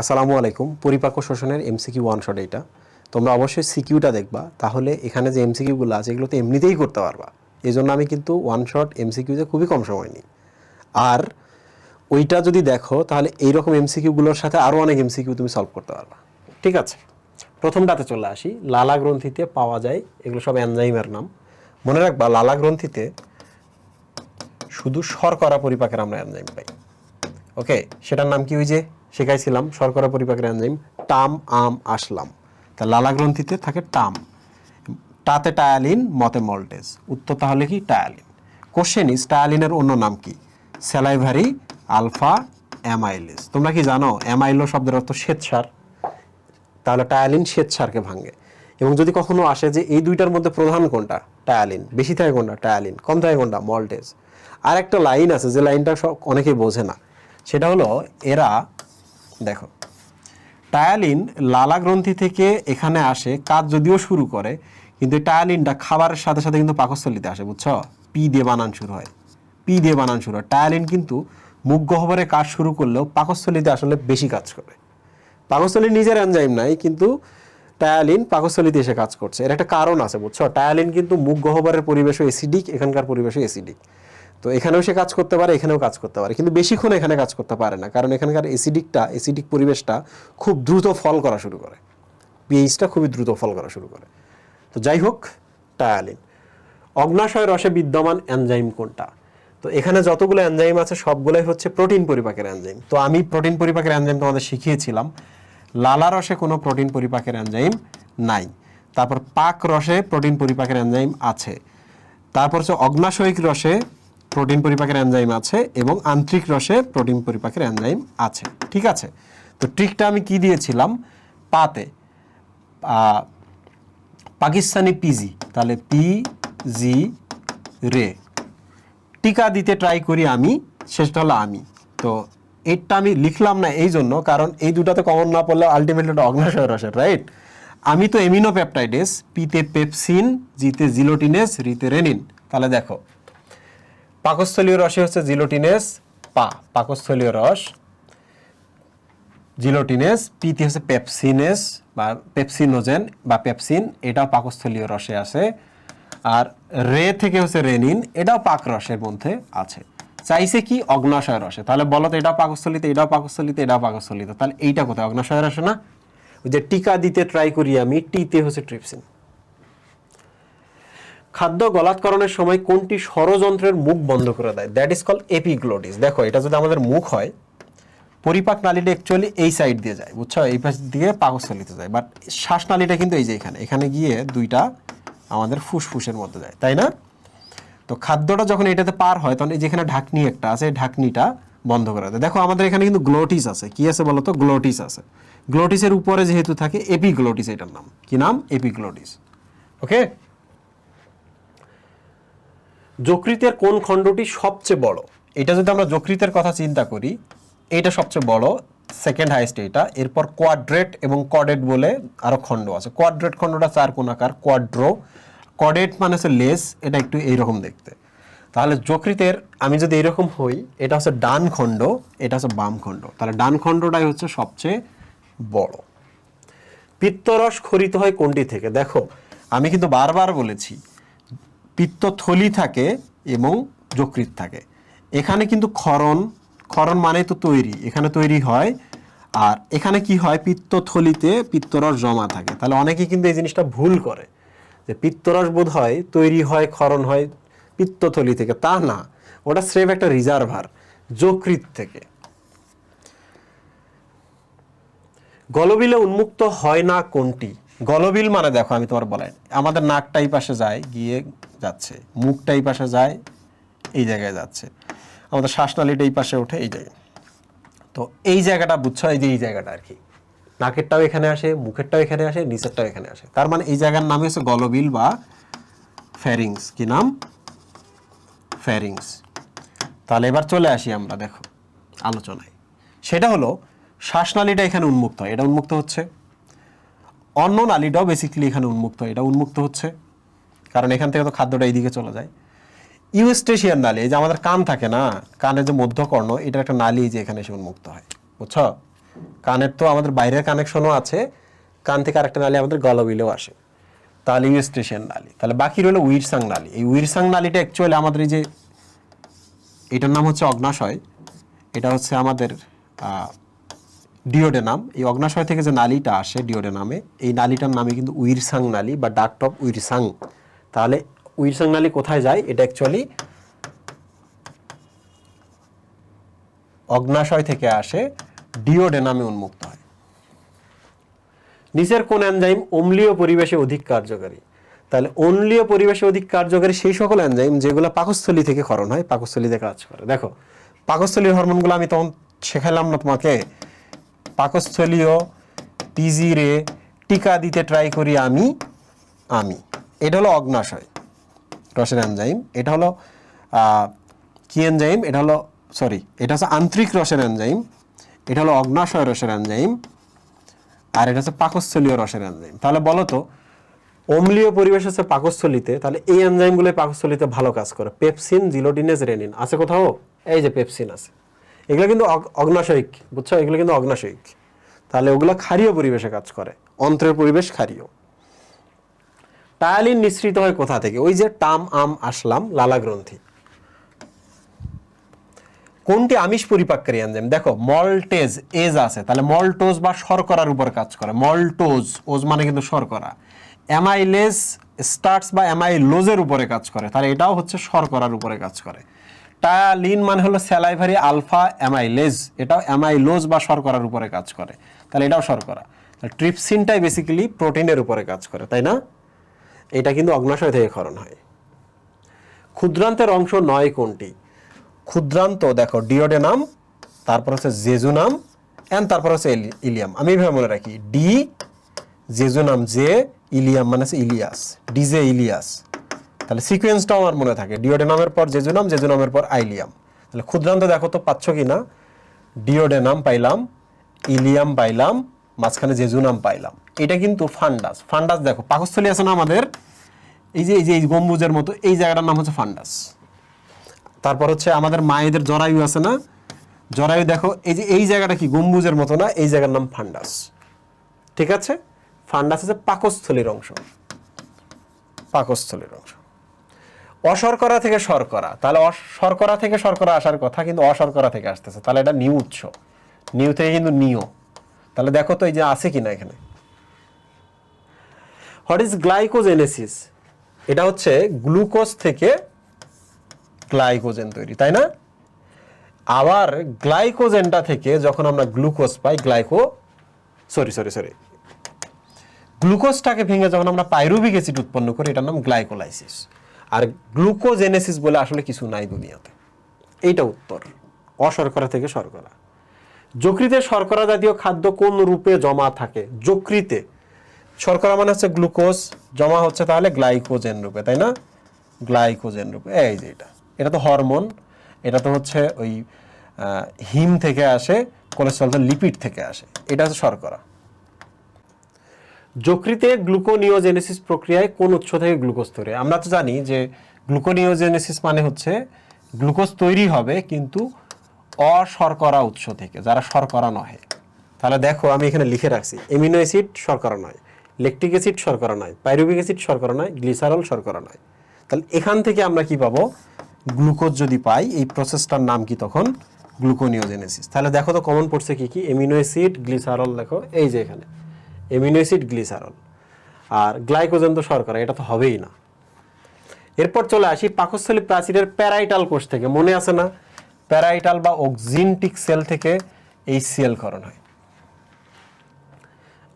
আসসালামু আলাইকুম পরিপাক্য শোষণের এমসিকিউ ওয়ান শট এইটা তোমরা অবশ্যই সিকিউটা দেখবা, তাহলে এখানে যে এমসিকিউগুলো আছে এগুলো তো এমনিতেই করতে পারবা। এই জন্য আমি কিন্তু ওয়ান শট এমসিকিউতে খুবই কম সময় নিই। আর ওইটা যদি দেখো, তাহলে এইরকম এমসিকিউগুলোর সাথে আরও অনেক এমসিকিউ তুমি সলভ করতে পারবা। ঠিক আছে? প্রথমটাতে চলে আসি। লালা গ্রন্থিতে পাওয়া যায়, এগুলো সব এনজাইমের নাম। মনে রাখবা, লালা গ্রন্থিতে শুধু শর্করা পরিপাকের আমরা এনজাইম পাই। ওকে সেটার নাম কি ওই যে? শেখাইছিলাম শর্করা পরিপাকের এনজাইম টাম আম, আসলাম। তা লালা গ্রন্থিতে থাকে টাম টাতে টায়ালিন, মতে মল্টেজ। উত্তর তাহলে কি? টায়ালিন। কোশ্চেন টায়ালিনের অন্য নাম কি? স্যালাইভারি আলফা অ্যামাইলিস তোমরা কি জানো? অ্যামাইলো শব্দের অর্থ শ্বেতসার। তাহলে টায়ালিন শ্বেতসারকে ভাঙে। এবং যদি কখনো আসে যে এই দুইটার মধ্যে প্রধান কোনটা? টায়ালিন। বেশি থাকে কোনটা? টায়ালিন। কম থাকে কোনটা? মল্টেজ। আর একটা লাইন আছে, যে লাইনটা অনেকেই বোঝে না। সেটা হলো, এরা দেখো। টায়ালিন লালা গ্রন্থি থেকে এখানে আসে, কাজ যদিও শুরু করে, কিন্তু টায়ালিনটা খাবারের সাথে সাথে কিন্তু পাকস্থলিতে আসে, বুঝছ? পি দিয়ে বানান শুরু হয়। পি দিয়ে বানান শুরু হয়। টায়ালিন কিন্তু মুখ গহ্বরে কাজ শুরু করলেও পাকস্থলিতে আসলে বেশি কাজ করে। পাকস্থলী নিজের এনজাইম নাই, কিন্তু টায়ালিন পাকস্থলিতে এসে কাজ করছে। এর একটা কারণ আছে, বুঝছ? টায়ালিন কিন্তু মুখ গহ্বরের পরিবেশও এসিডিক এখানকার পরিবেশও এসিডিক তো এখানেও সে কাজ করতে পারে, এখানেও কাজ করতে পারে। কিন্তু বেশিক্ষণ এখানে কাজ করতে পারে না, কারণ এখানকার এসিডিকটা এসিডিক পরিবেশটা খুব দ্রুত ফল করা শুরু করে। পিএইচটা খুবই দ্রুত ফল করা শুরু করে। তো যাই হোক টায়ালিন অগ্নাশয় রসে বিদ্যমান এনজাইম কোনটা? তো এখানে যতগুলো এনজাইম আছে, সবগুলোই হচ্ছে প্রোটিন পরিপাকের এনজাইম তো আমি প্রোটিন পরিপাকের এনজাইম তোমাদের শিখিয়েছিলাম। লালা রসে কোনো প্রোটিন পরিপাকের এনজাইম নাই। তারপর পাক রসে প্রোটিন পরিপাকের এনজাইম আছে। তারপর হচ্ছে অগ্নাশয়িক রসে প্রোটিন পরিপাকের এনজাইম আছে এবং আন্তরিক রসে প্রোটিন পরিপাকের এনজাইম আছে। ঠিক আছে? তো ট্রিকটা আমি কি দিয়েছিলাম? পাতে। পাকিস্তানি পিজি তাহলে পি জি রে। টিকা দিতে ট্রাই করি আমি শেষটা হলো আমি। তো এইটা আমি লিখলাম না এই জন্য, কারণ এই দুটাতে কমন না পড়লে আলটিমেটলি ওটা অগ্নাশয় রসের রাইট আমি তো এমিনো পেপটাইডেস পিতে পেপসিন জিতে জিলোটিনেস রিতে রেনিন তাহলে দেখো পাকস্থলীয় রসে হচ্ছে জিলোটিনেস পা, পাকস্থলীয় রস। জিলোটিনেস পিতে হচ্ছে পেপসিনেস বা পেপসিনোজেন বা পেপসিন, এটাও পাকস্থলীয় রসে আছে। আর রে থেকে হচ্ছে রেনিন, এটাও পাক রসের মধ্যে আছে। চাইছে কি অগ্নাশয় রসে? তাহলে বলো তো, এটাও পাকস্থলিতে এটাও পাকস্থলিতে এটাও পাকস্থলিতে। তাহলে এইটা কোথায়? অগ্নাশয় রসে না? ওই যে টিকা দিতে ট্রাই করি আমি টিতে হচ্ছে ট্রিপসিন। খাদ্য গলাৎকরণের সময় কোনটি ষড়যন্ত্রের মুখ বন্ধ করে দেয়? দ্যাট ইজ কল এপিগ্লোটিস দেখো, এটা যদি আমাদের মুখ হয়, পরিপাক নালীটা অ্যাকচুয়ালি এই সাইড দিয়ে যায়, বুঝছ? এই পাশ দিয়ে পাকস্থলিতে যায়। বাট শ্বাসনালীটা কিন্তু এই যে এখানে এখানে গিয়ে দুইটা আমাদের ফুসফুসের মধ্যে যায়, তাই না? তো খাদ্যটা যখন এটাতে পার হয়, তখন এই যেখানে ঢাকনি একটা আছে, এই ঢাকনিটা বন্ধ করে দেয়। দেখো, আমাদের এখানে কিন্তু গ্লোটিস আছে। কি আছে বলো তো গ্লোটিস আছে গ্লোটিসের উপরে যেহেতু থাকে এপিগ্লোটিস এটার নাম। কি নাম? এপিগ্লোটিস ওকে যকৃতের কোন খণ্ডটি সবচেয়ে বড়? এটা যদি আমরা যকৃতের কথা চিন্তা করি, এটা সবচেয়ে বড় সেকেন্ড হাইস্ট এটা। এরপর কোয়াড্রেট এবং কডেট বলে আরও খণ্ড আছে। কোয়াড্রেট খণ্ডটা চার কোণাকার কোয়াড্রো কডেট মানে হচ্ছে লেস এটা একটু এইরকম দেখতে। তাহলে যকৃতের আমি যদি এরকম হই, এটা হচ্ছে ডান খণ্ড, এটা হচ্ছে বাম খণ্ড। তাহলে ডান খণ্ডটাই হচ্ছে সবচেয়ে বড়। পিত্তরস খরিত হয় কোনটি থেকে? দেখো, আমি কিন্তু বারবার বলেছি পিত্তথলি থাকে এবং যকৃত থাকে। এখানে কিন্তু ক্ষরণ ক্ষরণ মানে তো তৈরি, এখানে তৈরি হয়। আর এখানে কি হয়? পিত্তথলিতে পিত্তরস জমা থাকে। তাহলে অনেকে কিন্তু এই জিনিসটা ভুল করে, যে পিত্তরস বোধ হয় তৈরি হয়, ক্ষরণ হয় পিত্তথলি থেকে। তা না, ওটা স্রেফ একটা রিজার্ভার যকৃত থেকে। গলবিলে উন্মুক্ত হয় না কোনটি? গলবিল মানে দেখো, আমি তোমার বলাই, আমাদের নাকটা এই পাশে যায়, গিয়ে যাচ্ছে। মুখটাই পাশে যায়, এই জায়গায় যাচ্ছে। আমাদের শ্বাসনালীটা এই পাশে ওঠে, এই জায়গায়। তো এই জায়গাটা বুঝছ, এই যে এই জায়গাটা আর কি। নাকেরটাও এখানে আসে, মুখেরটাও এখানে আসে, নিচেরটাও এখানে আসে। তার মানে এই জায়গার নাম হচ্ছে গলবিল বা ফ্যারিংস কি নাম? ফ্যারিংস তাহলে এবার চলে আসি আমরা, দেখো, আলোচনায়। সেটা হলো, শ্বাসনালীটা এখানে উন্মুক্ত হয়। এটা উন্মুক্ত হচ্ছে? অন্য নালীটাও বেসিক্যালি এখানে উন্মুক্ত, এটা উন্মুক্ত হচ্ছে। কারণ এখান থেকে তো খাদ্যটা এইদিকে চলে যায়। ইউস্টেশিয়ান নালী যে আমাদের কান থাকে না, কানের যে মধ্যকর্ণ, এটার একটা নালী যে এখানে এসে উন্মুক্ত হয়। বুঝছ? কানের তো আমাদের বাইরের কানেকশনও আছে, কান থেকে আরেকটা নালী আমাদের গলবিলেও আসে। তাহলে ইউস্টেশন নালী, তাহলে বাকি রইল উইরসাং নালী। এই উইরসাং নালীটা অ্যাকচুয়ালি আমাদের এই যে, এটার নাম হচ্ছে অগ্নাশয়, এটা হচ্ছে আমাদের ডিওডেনাম, এই অগ্নাশয় থেকে যে নালীটা আসে ডিওডেনামে, এই নালীটার নামে কিন্তু উইরসাং নালী বা ডাক্ট অফ উইরসাং। তাহলে উইরসাং নালী কোথায় যায়? এটা অ্যাকচুয়ালি অগ্নাশয় থেকে আসে ডিওডেনামে উন্মুক্ত হয়। নিচের কোন এনজাইম অম্লীয় পরিবেশে অধিক কার্যকারী? তাহলে অম্লীয় পরিবেশে অধিক কার্যকারী সেই সকল এনজাইম যেগুলো পাকস্থলী থেকে ক্ষরণ হয়, পাকস্থলীতে কাজ করে। দেখো, পাকস্থলীর হরমোনগুলো আমি তখন শেখালাম না তোমাকে। পাকস্থলীয় পিজি রে টিকা দিতে ট্রাই করি আমি আমি। এটা হলো অগ্নাশয় রসের এনজাইম এটা হলো কি এনজাইম এটা হলো সরি এটা হচ্ছে আন্তরিক রসের এনজাইম এটা হলো অগ্নাশয় রসের এনজাইম আর এটা হচ্ছে পাকস্থলীয় রসের এনজাইম তাহলে বলো তো, অম্লীয় পরিবেশ হচ্ছে পাকস্থলীতে, তাহলে এই এনজাইমগুলো পাকস্থলীতে ভালো কাজ করে। পেপসিন জিলোডিনেজ রেনিন, আছে কোথাও? এই যে পেপসিন আছে। এগুলো কিন্তু অগ্নাশয়িক, বুঝছ? এগুলো কিন্তু অগ্নাশয়িক। তাহলে ওগুলো ক্ষারীয় পরিবেশে কাজ করে। অন্ত্রের পরিবেশ ক্ষারীয়। টায়ালিন নিঃসৃত হয় কোথা থেকে? ওই যে টাম, আম, আসলাম, লালা গ্রন্থি। কোনটি আমিষ পরিপাককারী এনজাইম? দেখো, মল্টেজ, এজ আছে। তাহলে মল্টোজ বা শর্করার উপর কাজ করে। মল্টোজ, ওজ মানে কিন্তু শর্করা। অ্যামাইলেজ স্টার্টস বা অ্যামাইলোজের উপরে কাজ করে। তাহলে এটাও হচ্ছে শর্করার উপরে কাজ করে। টায়ালিন মানে হলো স্যালাইভারি আলফা অ্যামাইলেজ। এটাও অ্যামাইলোজ বা শর্করার উপরে কাজ করে। তাহলে এটাও শর্করা। ট্রিপসিনটাই বেসিক্যালি প্রোটিনের উপরে কাজ করে, তাই না? এটা কিন্তু অগ্নাশয় থেকে ক্ষরণ হয়। ক্ষুদ্রান্তের অংশ নয় কোনটি? ক্ষুদ্রান্ত, দেখো ডিওডেনাম তারপর হচ্ছে জেজুনাম অ্যান্ড তারপর হচ্ছে ইলি- ইলিয়াম। আমি এইভাবে মনে রাখি। ডি জেজুনাম জে, ইলিয়াম মানে হচ্ছে ইলিয়াস। ডিজে ইলিয়াস। তাহলে সিকোয়েন্সটাও আমার মনে থাকে। ডিওডেনামের পর জেজুনাম জেজুনামের পর আইলিয়াম তাহলে ক্ষুদ্রান্ত দেখো তো পাচ্ছ কি না? ডিওডেনাম পাইলাম ইলিয়াম পাইলাম, মাঝখানে জেজুনাম পাইলাম। এটা কিন্তু ফান্ডাস ফান্ডাস দেখো, পাকস্থলী আছে না আমাদের? এই যে এই যে, এই গম্বুজের মতো, এই জায়গাটার নাম হচ্ছে ফান্ডাস তারপর হচ্ছে আমাদের মায়েদের জরায়ু আছে না? জরায়ু দেখো, এই যে, এই জায়গাটা কি? গম্বুজের মতো না? এই জায়গার নাম ফান্ডাস ঠিক আছে? ফান্ডাস হচ্ছে পাকস্থলীর অংশ। পাকস্থলীর অংশ। অশর্করা থেকে শর্করা। তাহলে অস- শর্করা থেকে শর্করা আসার কথা, কিন্তু অশর্করা থেকে আসতেছে। তাহলে এটা নিউ উৎস। নিউ থেকে কিন্তু নিও। তাহলে দেখো তো এই যে আছে কিনা এখানে। হোয়াট ইজ গ্লাইকোজেনেসিস এটা হচ্ছে গ্লুকোজ থেকে গ্লাইকোজেন তৈরি, তাই না? আবার গ্লাইকোজেনটা থেকে যখন আমরা গ্লুকোজ পাই, গ্লাইকো সরি সরি সরি গ্লুকোজটাকে ভেঙে যখন আমরা পাইরুবিক অ্যাসিড উৎপন্ন করি, এটার নাম গ্লাইকোলাইসিস। আর গ্লুকোজেনেসিস বলে আসলে কিছু নাই দুনিয়াতে। এইটা উত্তর। অশর্করা থেকে শর্করা। যকৃতে শর্করা জাতীয় খাদ্য কোন রূপে জমা থাকে? যকৃতে। শর্করা মানে হচ্ছে গ্লুকোজ, জমা হচ্ছে তাহলে গ্লাইকোজেন রূপে, তাই না? গ্লাইকোজেন রূপে, এই যে এটা। এটা তো হরমোন, এটা তো হচ্ছে ওই হিম থেকে আসে, কোলেস্ট্রল লিপিড থেকে আসে। এটা হচ্ছে শর্করা। যকৃতে গ্লুকোনিওজেনেসিস প্রক্রিয়ায় কোন উৎস থেকে গ্লুকোজ তৈরি? আমরা তো জানি যে গ্লুকোনিওজেনেসিস মানে হচ্ছে গ্লুকোজ তৈরি হবে কিন্তু অশর্করা উৎস থেকে, যারা শর্করা নহে তাহলে দেখো, আমি এখানে লিখে রাখছি এমিনো অ্যাসিড শর্করা নয় ল্যাকটিক অ্যাসিড শর্করা নয় পাইরুবিক অ্যাসিড শর্করা নয়, গ্লিসারল শর্করা নয়। তাহলে এখান থেকে আমরা কি পাবো? গ্লুকোজ যদি পাই, এই প্রসেসটার নাম কি তখন? গ্লুকোনিওজেনেসিস। তাহলে দেখো তো কমন পড়ছে কি কি? এমিনো অ্যাসিড, গ্লিসারল, দেখো, এই যে এখানে। Amino acid, glycerol. আর গ্লাইকোজেন তো শর্করা এটা তো হবেই না। এরপর চলে আসি পাকস্থলী প্রাচীরের প্যারাইটাল কোষ থেকে। মনে আছে না? প্যারাইটাল বা অক্সিনটিক সেল থেকে এই সেল করণ হয়।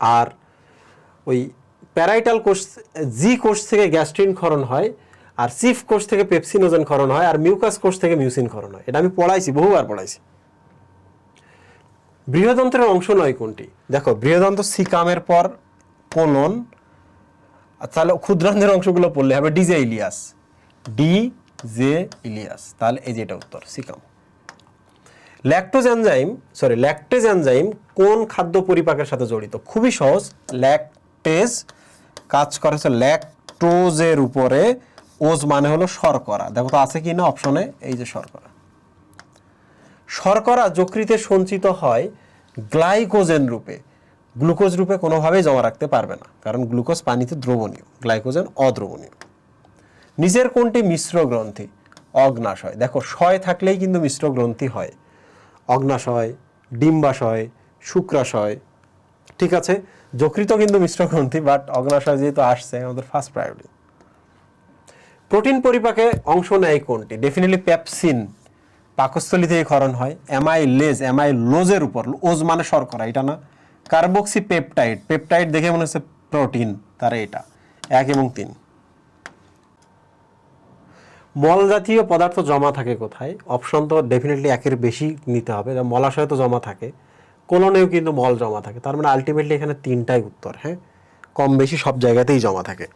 আর ওই প্যারাইটাল কোষ জি কোষ থেকে গ্যাস্ট্রিন ক্ষরণ হয়, আর সিফ কোষ থেকে পেপসিনোজেন ক্ষরণ হয়, আর মিউকাস কোষ থেকে মিউসিন ক্ষরণ হয়। এটা আমি পড়াইছি, বহুবার পড়াইছি। বৃহদন্ত্রের অংশ নয় কোনটি? দেখো, বৃহদন্ত্র সিকামের পর কোলন তাহলে ক্ষুদ্রান্তের অংশগুলো পড়লে হবে DJ Ilias. D J Ilias. তাহলে এই যে এটা উত্তর, caecum. Lactose enzyme sorry lactase enzyme কোন খাদ্য পরিপাকের সাথে জড়িত? খুবই সহজ, ল্যাকটেজ কাজ করে হচ্ছে ল্যাকটোজের উপরে, ওজ মানে হলো শর্করা। দেখো তো আছে কি না, অপশনে, এই যে শর্করা। শর্করা যকৃতে সঞ্চিত হয় গ্লাইকোজেন রূপে। গ্লুকোজ রূপে কোনোভাবেই জমা রাখতে পারবে না, কারণ গ্লুকোজ পানিতে দ্রবণীয়, গ্লাইকোজেন অদ্রবণীয়। নিজের কোনটি মিশ্র গ্রন্থি? অগ্নাশয়। দেখো, শয় থাকলেই কিন্তু মিশ্র গ্রন্থি হয়। অগ্নাশয়, ডিম্বাশয়, শুক্রাশয়, ঠিক আছে? যকৃত কিন্তু মিশ্র গ্রন্থি বাট অগ্নাশয় যেহেতু আসছে, আমাদের ফার্স্ট প্রায়োরিটি প্রোটিন পরিপাকে অংশ নেয় কোনটি? ডেফিনেটলি পেপসিন পাকস্থলী থেকে ক্ষরণ হয়। অ্যামাইলেজ অ্যামাইলোজের উপর? ওজ মানে শর্করা, এটা না। কার্বক্সি পেপটাইড পেপটাইড দেখে মনে হচ্ছে প্রোটিন তার এটা। এক এবং তিন। মল জাতীয় পদার্থ জমা থাকে কোথায়? অপশন তো ডেফিনেটলি একের বেশি নিতে হবে। মলাশয় তো জমা থাকে। কোলনেও কিন্তু মল জমা থাকে। তার মানে আলটিমেটলি এখানে তিনটাই উত্তর হ্যাঁ? কম বেশি সব জায়গাতেই জমা থাকে।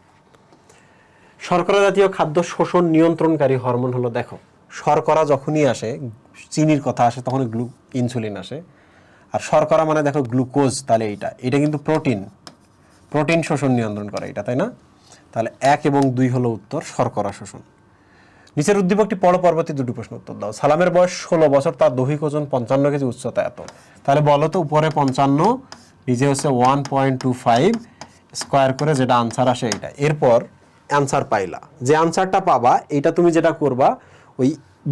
শর্করা জাতীয় খাদ্য শোষণ নিয়ন্ত্রণকারী হরমোন হলো, দেখো শর্করা যখনই আসে, চিনির কথা আসে, তখন গ্লু ইনসুলিন আসে। আর শর্করা মানে দেখো গ্লুকোজ তাহলে এইটা। এটা কিন্তু প্রোটিন প্রোটিন শোষণ নিয়ন্ত্রণ করে এটা তাই না? তাহলে এক এবং দুই হলো উত্তর, শর্করা শোষণ। নিচের উদ্দীপকটি পড়ো পরবর্তী দুটি প্রশ্ন উত্তর দাও। সালামের বয়স ষোলো বছর, তার দৈহিক ওজন পঞ্চান্ন কেজি, উচ্চতা এত। তাহলে বলো তো, উপরে পঞ্চান্ন নিজে হচ্ছে one point two five square করে যেটা আনসার আসে এটা এরপর অ্যান্সার পাইলা। যে আনসারটা পাবা এটা তুমি যেটা করবা ওই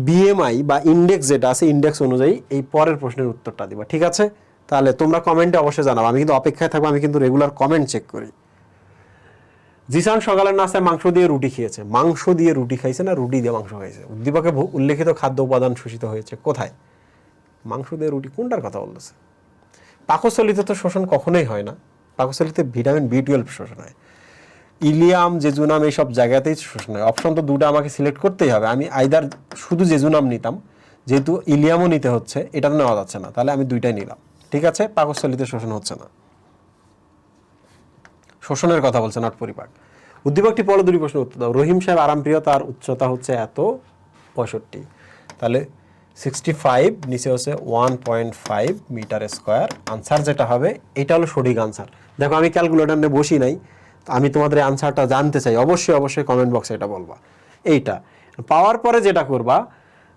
বিএমআই বা ইন্ডেক্স যেটা আছে ইন্ডেক্স অনুযায়ী এই পরের প্রশ্নের উত্তরটা দিবা, ঠিক আছে? তাহলে তোমরা কমেন্টে অবশ্যই জানাব আমি কিন্তু অপেক্ষায় থাকব, আমি কিন্তু রেগুলার কমেন্ট চেক করি। জিসান সকালের নাস্তায় মাংস দিয়ে রুটি খেয়েছে। মাংস দিয়ে রুটি খাইছে না, রুটি দিয়ে মাংস খাইছে? উদ্দীপকে উল্লেখিত খাদ্য উপাদান শোষিত হয়েছে কোথায়? মাংস দিয়ে রুটি কোনটার কথা বলতেছে? পাকস্থলিতে তো শোষণ কখনোই হয় না। পাকস্থলিতে ভিটামিন বি টুয়েলভ শোষণ হয়। ইলিয়াম, জেজুনাম এইসব জায়গাতেই শোষণ হয়। অপশন তো দুটো আমাকে সিলেক্ট করতেই হবে। আমি আইদার শুধু জেজুনাম নিতাম, যেহেতু ইলিয়ামও নিতে হচ্ছে, এটা তো নেওয়া যাচ্ছে না। তাহলে আমি দুইটাই নিলাম। ঠিক আছে? পাকস্থলিতে শোষণ হচ্ছে না। শোষণের কথা বলছে নট পরিপাক। উদ্দীপকটি পড়ো দুটি প্রশ্ন উত্তর দাও। রহিম সাহেব আরামপ্রিয়, তার উচ্চতা হচ্ছে এত পঁয়ষট্টি। তাহলে সিক্সটি ফাইভ নিচে হচ্ছে one point five metre square. Answer যেটা হবে, এটা হলো সঠিক আনসার দেখো, আমি ক্যালকুলেটার নিয়ে বসি নাই। আমি তোমাদের আনসারটা জানতে চাই, অবশ্যই অবশ্যই কমেন্ট বক্সে এটা বলবা। এইটা, পাওয়ার পরে যেটা করবা,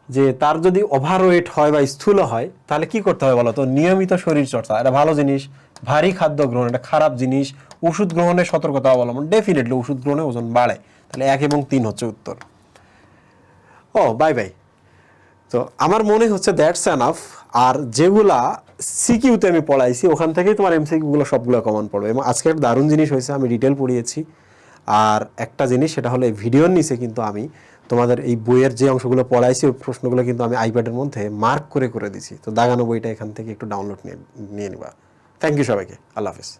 যে তার যদি ওভার ওয়েট হয় বা স্থূল হয়, তাহলে কি করতে হবে বলো তো? নিয়মিত শরীর চর্চা, এটা ভালো জিনিস, ভারী খাদ্য গ্রহণ, এটা খারাপ জিনিস, ওষুধ গ্রহণে সতর্কতা অবলম্বন ডেফিনেটলি ওষুধ গ্রহণে ওজন বাড়ে। তাহলে এক এবং তিন হচ্ছে উত্তর। ও বাই বাই তো আমার মনে হচ্ছে দ্যাটস এনাফ আর যেগুলা সিকিউতে আমি পড়াইছি, ওখান থেকেই তোমার এমসিকিউগুলো সবগুলো কমন পড়বে। এবং আজকে একটা দারুণ জিনিস হয়েছে, আমি ডিটেল পড়িয়েছি। আর একটা জিনিস, সেটা হলো এই ভিডিওর নিচে কিন্তু আমি তোমাদের এই বইয়ের যে অংশগুলো পড়াইছি, ওই প্রশ্নগুলো কিন্তু আমি আইপ্যাডের মধ্যে মার্ক করে করে দিছি। তো দাগানো বইটা এখান থেকে একটু ডাউনলোড নিয়ে নিয়ে নিবা। থ্যাংক ইউ সবাইকে। আল্লাহ হাফিজ।